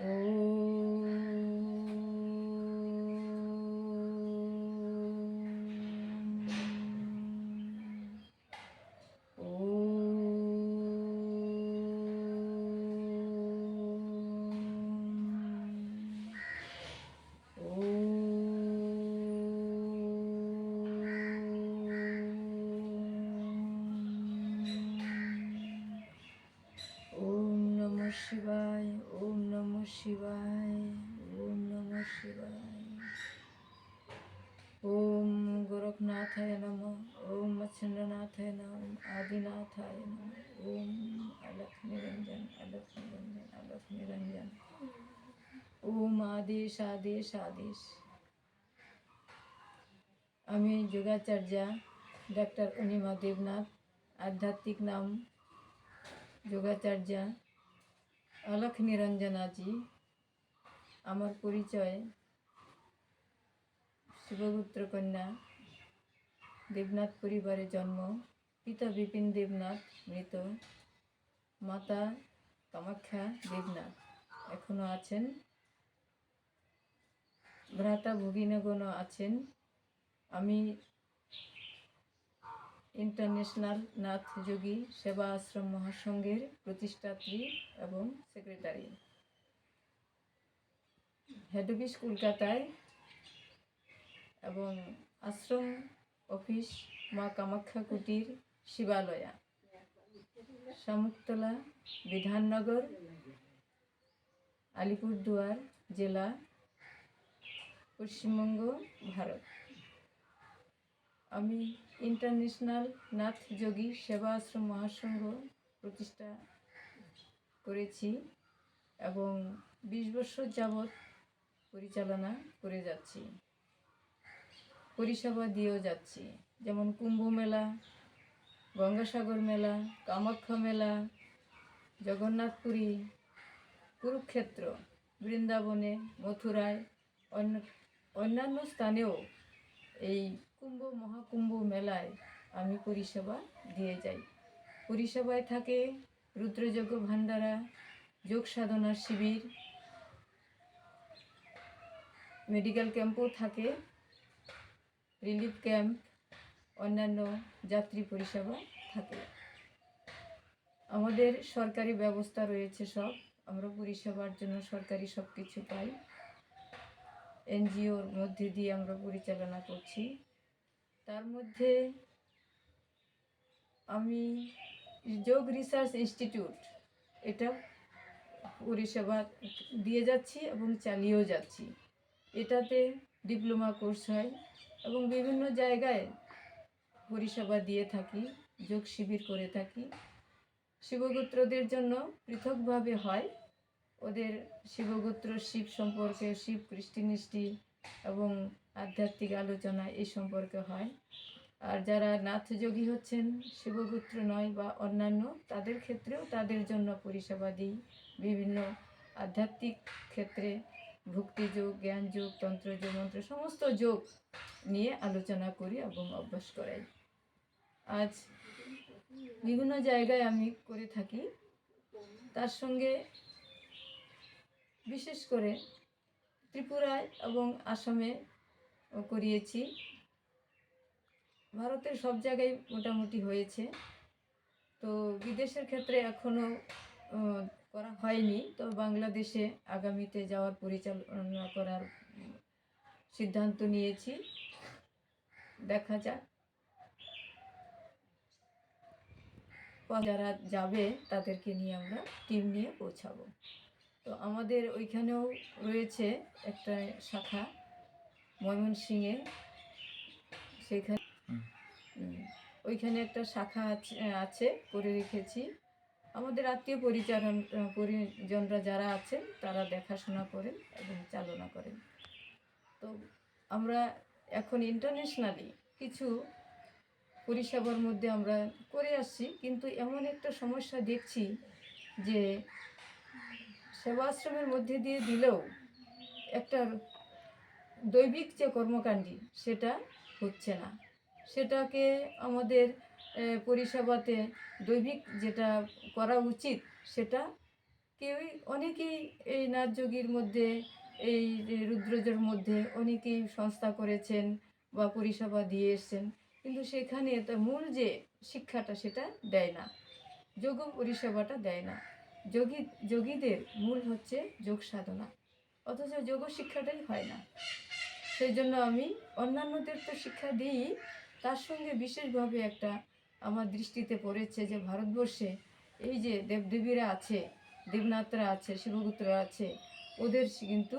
ওম শিবায় ওম নম শিবায় ওম নম শিবায় ওম গোরখনাথায় নম ওম মচ্ছন্দ্রনাথায় নম আদিনাথায় নম ওম আলোক নিরঞ্জন আলোক নিরঞ্জন আলোক নিরঞ্জন ওম আদেশ আদেশ আদেশ আমি যোগাচার্যা ডাক্তার অনিমা দেবনাথ আধ্যাত্মিক নাম যোগাচার্যা অলখ নিরঞ্জনাজি আমার পরিচয় শিবপুত্র কন্যা। দেবনাথ পরিবারে জন্ম। পিতা বিপিন দেবনাথ, মৃত। মাতা কামাখ্যা দেবনাথ। এখনও আছেন। ভ্রাতা ভগিনীগণও আছেন। আমি ইন্টারন্যাশনাল নাথ যোগী সেবা আশ্রম মহাসংঘের প্রতিষ্ঠাত্রী এবং সেক্রেটারি। হেড অফিস কলকাতায় এবং আশ্রম অফিস মা কামাখ্যা কুটির শিবালয়া। শামুকতলা বিধাননগর, আলিপুরদুয়ার জেলা, পশ্চিমবঙ্গ, ভারত। আমি ইন্টারন্যাশনাল নাথ যোগী সেবা আশ্রম মহাসংঘ প্রতিষ্ঠা করেছি এবং বিশ বছর যাবৎ পরিচালনা করে যাচ্ছি। পরিষেবা দিয়েও যাচ্ছি। যেমন কুম্ভ মেলা, গঙ্গাসাগর মেলা, কামাখ্যা মেলা, জগন্নাথপুরী, কুরুক্ষেত্র, বৃন্দাবনে, মথুরায়, অন্য, অন্যান্য স্থানেও এই কুম্ভ, মহাকুম্ভ মেলায় আমি পরিষেবা দিয়ে যাই। পরিষেবায় থাকে রুদ্রযজ্ঞ ভান্ডারা যোগ সাধনার শিবির, মেডিকেল ক্যাম্পও থাকে, রিলিফ ক্যাম্প, অন্যান্য যাত্রী পরিষেবা থাকে। আমাদের সরকারি ব্যবস্থা রয়েছে সব। আমরা পরিষেবার জন্য সরকারি সব কিছু পাই। এনজিওর মধ্যে দিয়ে আমরা পরিচালনা করছি। তার মধ্যে আমি যোগ রিসার্চ ইনস্টিটিউট, এটা পরিষেবা দিয়ে যাচ্ছি এবং চালিয়েও যাচ্ছি। এটাতে ডিপ্লোমা কোর্স হয় এবং বিভিন্ন জায়গায় পরিষেবা দিয়ে থাকি, যোগ শিবির করে থাকি। শিবগোত্রদের জন্য পৃথকভাবে হয়। ওদের শিবগোত্র শিব সম্পর্কে শিব কৃষ্টি নিষ্টি এবং আধ্যাত্মিক আলোচনা এই সম্পর্কে হয়। আর যারা নাথযোগী হচ্ছেন, শিবগোত্র নয় বা অন্যান্য, তাদের ক্ষেত্রেও তাদের জন্য পরিষেবা দিই। বিভিন্ন আধ্যাত্মিক ক্ষেত্রে ভক্তিযোগ জ্ঞানযোগ তন্ত্রযোগ মন্ত্র, সমস্ত যোগ নিয়ে আলোচনা করি এবং অভ্যাস করাই। আজ বিভিন্ন জায়গায় আমি করে থাকি। তার সঙ্গে বিশেষ করে ত্রিপুরায় এবং আসামে করিয়েছি। ভারতের সব জায়গায় মোটামুটি হয়েছে। তো বিদেশের ক্ষেত্রে এখনও করা হয়নি। তো বাংলাদেশে আগামীতে যাওয়ার পরিচালনা করার সিদ্ধান্ত নিয়েছি। দেখা যাক। যারা যাবে, তাদেরকে নিয়ে আমরা টিম নিয়ে পৌঁছাবো। তো আমাদের ওইখানেও রয়েছে একটা শাখা। ময়মনসিংহে সেখানে ওইখানে একটা শাখা আছে আছে করে রেখেছি। আমাদের আত্মীয় পরিচালন পরিজনরা যারা আছেন তারা দেখাশোনা করেন এবং চালনা করেন। তো আমরা এখন ইন্টারন্যাশনালি কিছু পরিষেবার মধ্যে আমরা করে আসছি কিন্তু এমন একটা সমস্যা দেখছি যে সেবাশ্রমের মধ্যে দিয়ে দিলেও একটা দৈবিক যে কর্মকাণ্ডী, সেটা হচ্ছে না। সেটাকে আমাদের পরিষেবাতে দৈবিক যেটা করা উচিত, সেটা কেউই, অনেকেই এই নাচ যোগীর মধ্যে, এই রুদ্রজের মধ্যে অনেকেই সংস্থা করেছেন বা পরিষেবা দিয়ে এসছেন। কিন্তু সেখানে তার মূল যে শিক্ষাটা, সেটা দেয় না। যোগ পরিষেবাটা দেয় না। যোগী, যোগীদের মূল হচ্ছে যোগ সাধনা। অথচ যোগ শিক্ষাটাই হয় না। সেই জন্য আমি অন্যান্যদের তো শিক্ষা দিই। তার সঙ্গে বিশেষভাবে একটা আমার দৃষ্টিতে পড়েছে যে ভারতবর্ষে এই যে দেবদেবীরা আছে, দেবনাথরা আছে শিবগুত্ররা আছে, ওদের কিন্তু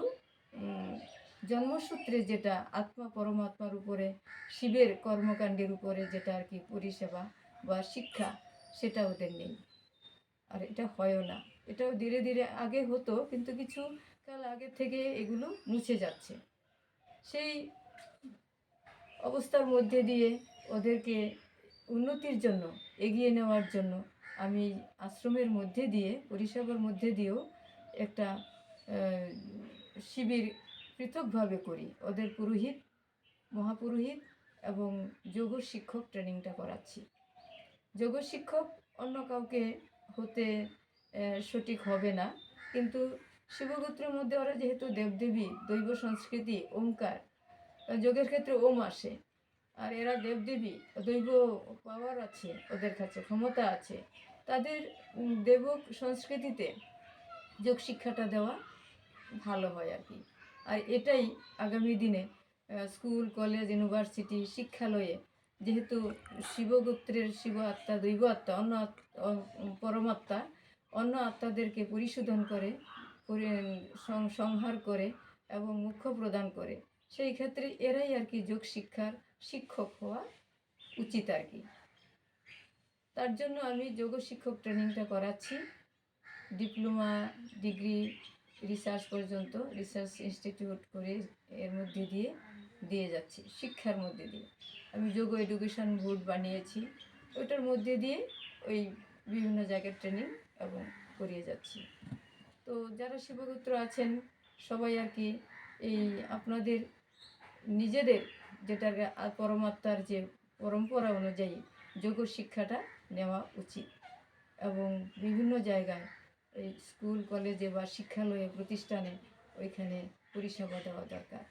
জন্মসূত্রে যেটা আত্মা পরমাত্মার উপরে, শিবের কর্মকাণ্ডের উপরে যেটা আর কি পরিষেবা বা শিক্ষা, সেটা ওদের নেই। আর এটা হয়ও না। এটাও ধীরে ধীরে আগে হতো, কিন্তু কিছু কাল আগে থেকে এগুলো মুছে যাচ্ছে। সেই অবস্থার মধ্যে দিয়ে ওদেরকে উন্নতির জন্য, এগিয়ে নেওয়ার জন্য আমি আশ্রমের মধ্যে দিয়ে, পরিষেবার মধ্যে দিয়েও একটা শিবির পৃথকভাবে করি। ওদের পুরোহিত, মহাপুরোহিত এবং যোগ শিক্ষক ট্রেনিংটা করাচ্ছি। যোগ শিক্ষক অন্য কাউকে হতে সঠিক হবে না, কিন্তু শিবগোত্রের মধ্যে ওরা যেহেতু দেবদেবী, দৈব সংস্কৃতি, ওমকার, যোগের ক্ষেত্রে ওম আসে। আর এরা দেবদেবী, দৈব পাওয়ার আছে ওদের কাছে, ক্ষমতা আছে। তাদের দেব সংস্কৃতিতে যোগ শিক্ষাটা দেওয়া ভালো হয় আর কি। আর এটাই আগামী দিনে স্কুল, কলেজ, ইউনিভার্সিটি, শিক্ষালয়ে যেহেতু শিবগোত্রের শিব আত্মা, দৈব আত্মা, অন্য পরমাত্মা, অন্য আত্মাদেরকে পরিশোধন করে সং- সংহার করে এবং মুখ্য প্রদান করে। সেই ক্ষেত্রে এরাই আর কি যোগ শিক্ষার শিক্ষক হওয়া উচিত আর কি। তার জন্য আমি যোগ শিক্ষক ট্রেনিংটা করাচ্ছি। ডিপ্লোমা ডিগ্রি রিসার্চ পর্যন্ত, রিসার্চ ইনস্টিটিউট করে এর মধ্যে দিয়ে দিয়ে যাচ্ছি, শিক্ষার মধ্যে দিয়ে। আমি যোগ এডুকেশন বোর্ড বানিয়েছি। ওইটার মধ্যে দিয়ে ওই বিভিন্ন জায়গায় ট্রেনিং এবং করিয়ে যাচ্ছি। তো যারা শিবগুত্র আছেন, সবাই আর কি এই আপনাদের নিজেদের যেটা পরমাত্মার যে পরম্পরা অনুযায়ী যোগ শিক্ষাটা নেওয়া উচিত। এবং বিভিন্ন জায়গায় এই স্কুল, কলেজে বা শিক্ষালয়ে, প্রতিষ্ঠানে ওইখানে পরিষেবা দেওয়া দরকার।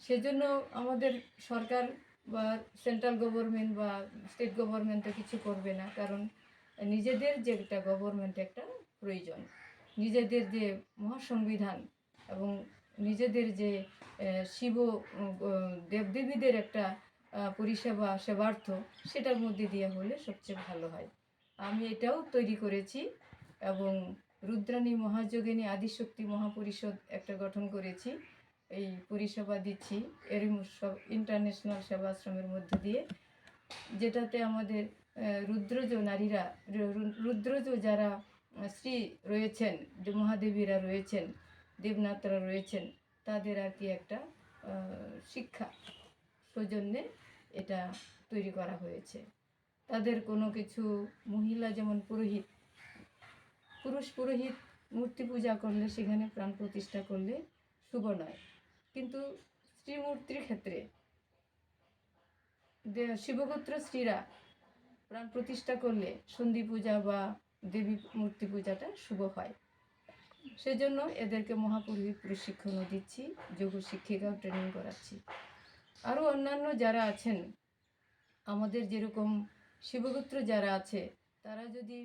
সেজন্য আমাদের সরকার বা সেন্ট্রাল গভর্নমেন্ট বা স্টেট গভর্নমেন্ট তো কিছু করবে না, কারণ নিজেদের যে একটা গভর্নমেন্ট একটা প্রয়োজন। নিজেদের যে মহাসংবিধান এবং নিজেদের যে শিব দেবদেবীদের একটা পরিষেবা, সেবার্থ, সেটার মধ্যে দিয়ে হলে সবচেয়ে ভালো হয়। আমি এটাও তৈরি করেছি এবং রুদ্রাণী মহাযোগিনী আদিশক্তি মহাপরিষদ একটা গঠন করেছি। এই পরিষেবা দিচ্ছি এর সব ইন্টারন্যাশনাল সেবাশ্রমের মধ্যে দিয়ে। যেটাতে আমাদের রুদ্রজ নারীরা রুদ্রজ যারা স্ত্রী রয়েছেন যে মহাদেবীরা রয়েছেন, দেবনাথরা রয়েছেন, তাদের আর কি একটা শিক্ষা সৌজন্যে এটা তৈরি করা হয়েছে। তাদের কোনো কিছু মহিলা যেমন পুরোহিত, পুরুষ পুরোহিত মূর্তি পূজা করলে সেখানে প্রাণ প্রতিষ্ঠা করলে শুভ নয়। কিন্তু স্ত্রী মূর্তির ক্ষেত্রে শিবগোত্র স্ত্রীরা প্রাণ প্রতিষ্ঠা করলে সন্ধি পূজা বা দেবী মূর্তি পূজাটা শুভ হয়। সেজন্য এদেরকে মহাপুরোহিত প্রশিক্ষণও দিচ্ছি, যোগ শিক্ষিকাও ট্রেনিং করাচ্ছি। আরও অন্যান্য যারা আছেন, আমাদের যেরকম শিবগোত্র যারা আছে, তারা যদি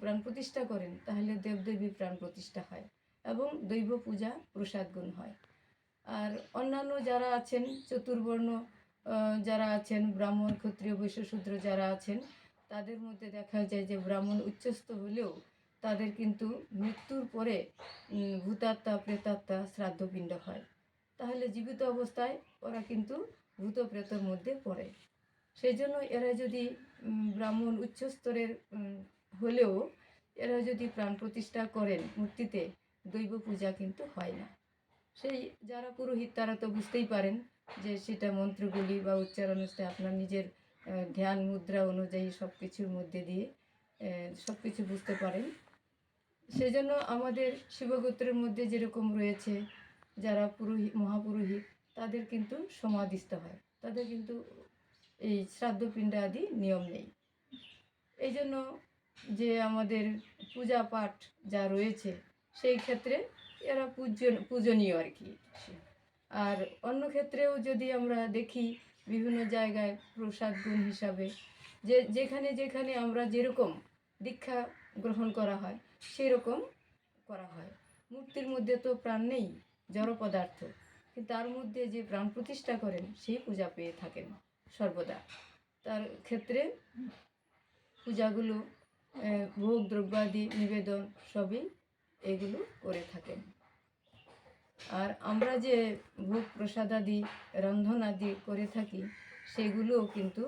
প্রাণ প্রতিষ্ঠা করেন, তাহলে দেবদেবী প্রাণ প্রতিষ্ঠা হয় এবং দৈব পূজা প্রসাদ গুণ হয়। আর অন্যান্য যারা আছেন, চতুর্বর্ণ যারা আছেন, ব্রাহ্মণ, ক্ষত্রিয়, বৈশ্য, শূদ্র যারা আছেন তাদের মধ্যে দেখা যায় যে ব্রাহ্মণ উচ্চস্থ হলেও তাদের কিন্তু মৃত্যুর পরে ভূতাত্মা, প্রেতাত্মা শ্রাদ্ধপিণ্ড হয়। তাহলে জীবিত অবস্থায় ওরা কিন্তু ভূত প্রেতর মধ্যে পড়ে। সেই জন্য এরা যদি ব্রাহ্মণ উচ্চস্তরের হলেও এরা যদি প্রাণ প্রতিষ্ঠা করেন মূর্তিতে, দৈব পূজা কিন্তু হয় না। সেই যারা পুরোহিত তারা তো বুঝতেই পারেন যে সেটা মন্ত্রগুলি বা উচ্চারণ আপনার নিজের ধ্যান মুদ্রা অনুযায়ী সব কিছুর মধ্যে দিয়ে সব কিছু বুঝতে পারেন। সেজন্য আমাদের শিবগোত্রের মধ্যে যেরকম রয়েছে, যারা পুরোহিত মহাপুরোহিত, তাদের কিন্তু সমাধিস্থ হয়। তাদের কিন্তু এই শ্রাদ্ধপিণ্ড আদি নিয়ম নেই। এই জন্য যে আমাদের পূজা পাঠ যা রয়েছে, সেই ক্ষেত্রে এরা পূজ্য, পূজনীয় আর কি। আর অন্য ক্ষেত্রেও যদি আমরা দেখি বিভিন্ন জায়গায় প্রসাদ গুণ হিসাবে। যে, যেখানে যেখানে আমরা যেরকম দীক্ষা গ্রহণ করা হয় সেই রকম করা হয়। মূর্তির মধ্যে তো প্রাণ নেই, জড় পদার্থ। কিন্তু তার মধ্যে যে প্রাণ প্রতিষ্ঠা করেন, সেই পূজা পেয়ে থাকেন সর্বদা। তার ক্ষেত্রে পূজাগুলো ভোগ, দ্রব্যাদি, নিবেদন সবই এগুলো করে থাকেন। আর আমরা যে ভোগ প্রসাদাদি রন্ধন আদি করে থাকি, সেগুলোও কিন্তু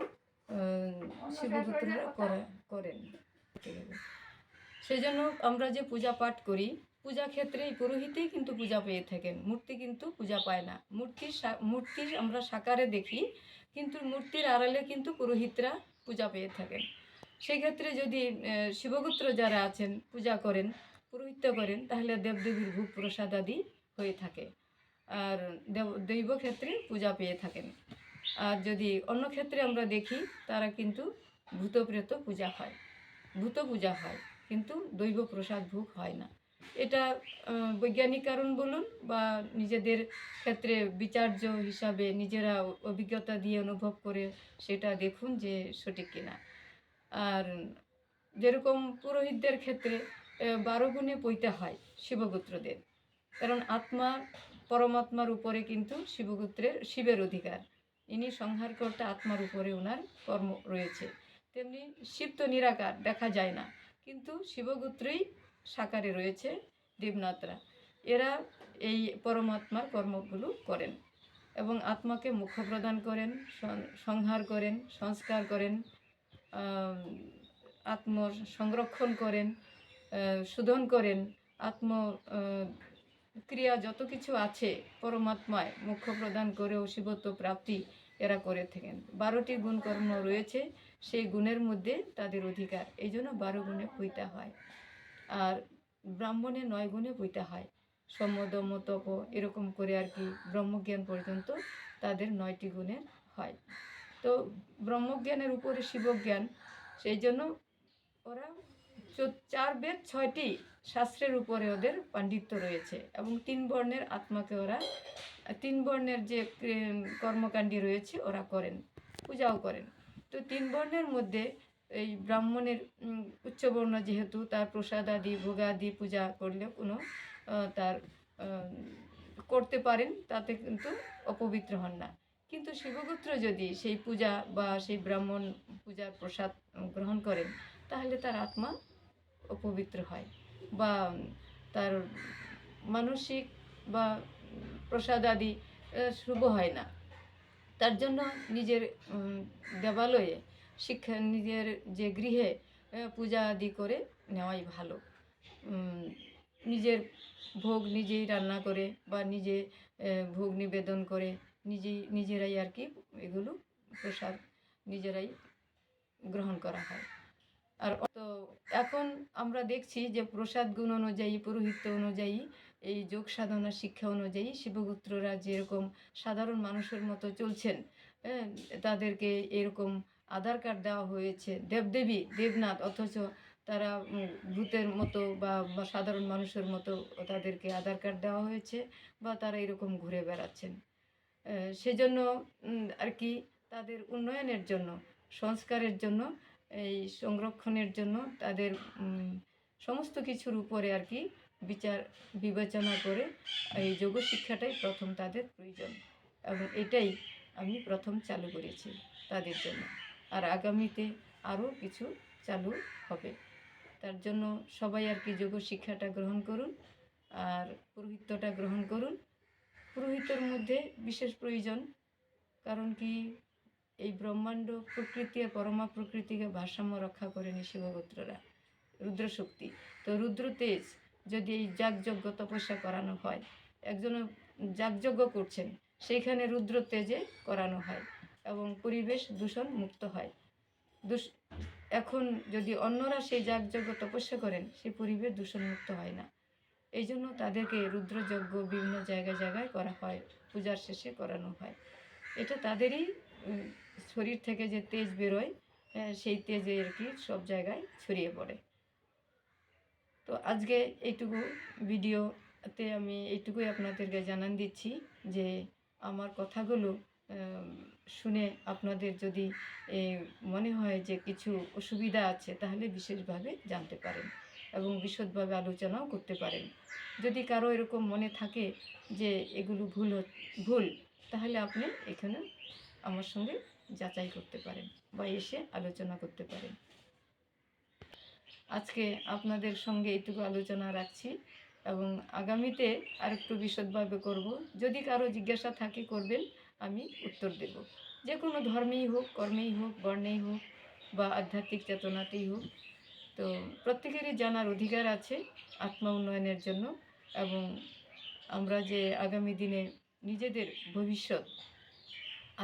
করা, করেন। সেজন্য আমরা যে পূজা পাঠ করি, পূজা ক্ষেত্রে পুরোহিতেই কিন্তু পূজা পেয়ে থাকেন। মূর্তি কিন্তু পূজা পায় না। মূর্তির মূর্তির আমরা সাকারে দেখি, কিন্তু মূর্তির আড়ালে কিন্তু পুরোহিতরা পূজা পেয়ে থাকেন। সেক্ষেত্রে যদি শিবগুত্র যারা আছেন, পূজা করেন পুরোহিত্য করেন, তাহলে দেবদেবীর ভোগ প্রসাদ আদি হয়ে থাকে। আর দেব, দৈব ক্ষেত্রে পূজা পেয়ে থাকেন। আর যদি অন্য ক্ষেত্রে আমরা দেখি, তারা কিন্তু ভূতপ্রেত পূজা হয়। ভূত পূজা হয়, কিন্তু দৈব প্রসাদ ভোগ হয় না। এটা বৈজ্ঞানিক কারণ বলুন বা নিজেদের ক্ষেত্রে বিচার্য হিসাবে নিজেরা অভিজ্ঞতা দিয়ে অনুভব করে সেটা দেখুন যে সঠিক কিনা। আর যেরকম পুরোহিতদের ক্ষেত্রে বারো গুণে পইতে হয় শিবগোত্রদের। কারণ আত্মা পরমাত্মার উপরে কিন্তু শিবগুত্রের শিবের অধিকার। ইনি সংহারকর্তা, আত্মার উপরে ওনার কর্ম রয়েছে। তেমনি শিব তো নিরাকার, দেখা যায় না। কিন্তু শিবগোত্রই সাকারে রয়েছে দেবনাথরা। এরা এই পরমাত্মার কর্মগুলো করেন এবং আত্মাকে মুখ্য প্রদান করেন সংহার করেন, সংস্কার করেন আত্ম সংরক্ষণ করেন শোধন করেন, আত্ম ক্রিয়া যত কিছু আছে পরমাত্মায় মুখ্য প্রদান করেও শিবত্ব প্রাপ্তি এরা করে থাকেন। বারোটি গুণ কর্ম রয়েছে, সেই গুণের মধ্যে তাদের অধিকার। এই জন্য বারো গুণে পইতা হয়। আর ব্রাহ্মণে নয় গুণে পইতা হয়। সমদম তপ এরকম করে আর কি ব্রহ্মজ্ঞান পর্যন্ত তাদের নয়টি গুণের হয়। তো ব্রহ্মজ্ঞানের উপরে শিবজ্ঞান, সেই জন্য ওরা চার বেদ ছয়টি শাস্ত্রের উপরে ওদের পাণ্ডিত্য রয়েছে এবং তিন বর্ণের আত্মাকে ওরা, তিন বর্ণের যে কর্মকাণ্ডী রয়েছে, ওরা করেন, পূজাও করেন। তো তিন বর্ণের মধ্যে এই ব্রাহ্মণের উচ্চবর্ণ যেহেতু, তার প্রসাদ আদি ভোগাদি পূজা করলে কোনো তার করতে পারেন, তাতে কিন্তু অপবিত্র হন না। কিন্তু শিবগুত্র যদি সেই পূজা বা সেই ব্রাহ্মণ পূজার প্রসাদ গ্রহণ করেন, তাহলে তার আত্মা অপবিত্র হয় বা তার মানসিক বা প্রসাদ আদি শুভ হয় না। তার জন্য নিজের দেবালয়ে শিক্ষা, নিজের যে গৃহে পূজা আদি করে নেওয়াই ভালো। নিজের ভোগ নিজেই রান্না করে বা নিজে ভোগ নিবেদন করে নিজেই, নিজেরাই আর কি এগুলো প্রসাদ নিজেরাই গ্রহণ করা হয়। আর তো এখন আমরা দেখছি যে প্রসাদ গুণ অনুযায়ী পুরোহিত্য অনুযায়ী এই যোগ সাধনা শিক্ষা অনুযায়ী শিবগুত্ররা যেরকম সাধারণ মানুষের মতো চলছেন হ্যাঁ, তাদেরকে এরকম আধার কার্ড দেওয়া হয়েছে দেবদেবী দেবনাথ অথচ তারা ভূতের মতো বা বা সাধারণ মানুষের মতো তাদেরকে আধার কার্ড দেওয়া হয়েছে বা তারা এরকম ঘুরে বেড়াচ্ছেন। সেজন্য আর কি তাদের উন্নয়নের জন্য সংস্কারের জন্য এই সংরক্ষণের জন্য তাদের সমস্ত কিছুর উপরে আর কি বিচার, বিবেচনা করে এই যোগ শিক্ষাটাই প্রথম তাদের প্রয়োজন। এবং এটাই আমি প্রথম চালু করেছি তাদের জন্য। আর আগামীতে আরও কিছু চালু হবে। তার জন্য সবাই আর কি যোগ শিক্ষাটা গ্রহণ করুন আর পুরোহিত্যটা গ্রহণ করুন। পুরোহিতের মধ্যে বিশেষ প্রয়োজন। কারণ কি এই ব্রহ্মাণ্ড প্রকৃতি আর পরমা প্রকৃতিকে ভারসাম্য রক্ষা করেন শিবগোত্ররা। রুদ্রশক্তি। তো রুদ্র তেজ যদি এই যাগযজ্ঞ তপস্যা করানো হয়, একজন যাগযজ্ঞ করছেন, সেইখানে রুদ্র তেজে করানো হয় এবং পরিবেশ দূষণ মুক্ত হয়। এখন যদি অন্যরা সেই যাগযজ্ঞ তপস্যা করেন সেই পরিবেশ দূষণ মুক্ত হয় না। এই জন্য তাদেরকে রুদ্রযজ্ঞ বিভিন্ন জায়গায় জায়গায় করা হয়, পূজার শেষে করানো হয়। এটা তাদেরই শরীর থেকে যে তেজ বেরোয় সেই তেজে আর কি সব জায়গায় ছড়িয়ে পড়ে। তো আজকে এইটুকু ভিডিওতে আমি এইটুকুই আপনাদেরকে জানান দিচ্ছি যে আমার কথাগুলো শুনে আপনাদের যদি মনে হয় যে কিছু অসুবিধা আছে, তাহলে বিশেষভাবে জানতে পারেন এবং বিশদভাবে আলোচনাও করতে পারেন। যদি কারও এরকম মনে থাকে যে এগুলো ভুল ভুল তাহলে আপনি এখানে আমার সঙ্গে যাচাই করতে পারেন বা এসে আলোচনা করতে পারেন। আজকে আপনাদের সঙ্গে এইটুকু আলোচনা রাখছি এবং আগামীতে আরেকটু বিশদভাবে করব। যদি কারও জিজ্ঞাসা থাকে করবেন, আমি উত্তর দেব। যে কোনো ধর্মেই হোক, কর্মেই হোক, বর্ণেই হোক বা আধ্যাত্মিক চেতনাতেই হোক, তো প্রত্যেকেরই জানার অধিকার আছে আত্মা উন্নয়নের জন্য এবং আমরা যে আগামী দিনে নিজেদের ভবিষ্যৎ,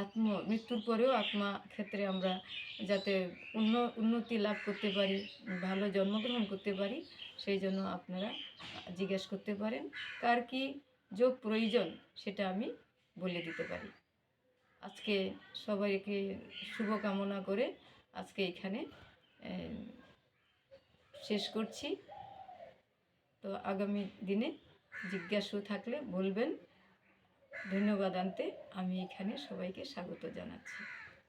আত্ম মৃত্যুর পরেও আত্মা ক্ষেত্রে আমরা যাতে উন্ন, উন্নতি লাভ করতে পারি, ভালো জন্মগ্রহণ করতে পারি, সেই জন্য আপনারা জিজ্ঞেস করতে পারেন। কার কি যোগ প্রয়োজন সেটা আমি বলে দিতে পারি। আজকে সবাইকে শুভকামনা করে আজকে এখানে শেষ করছি। তো আগামী দিনে জিজ্ঞাসু থাকলে বলবেন। ধন্যবাদ আনতে আমি এখানে সবাইকে স্বাগত জানাচ্ছি।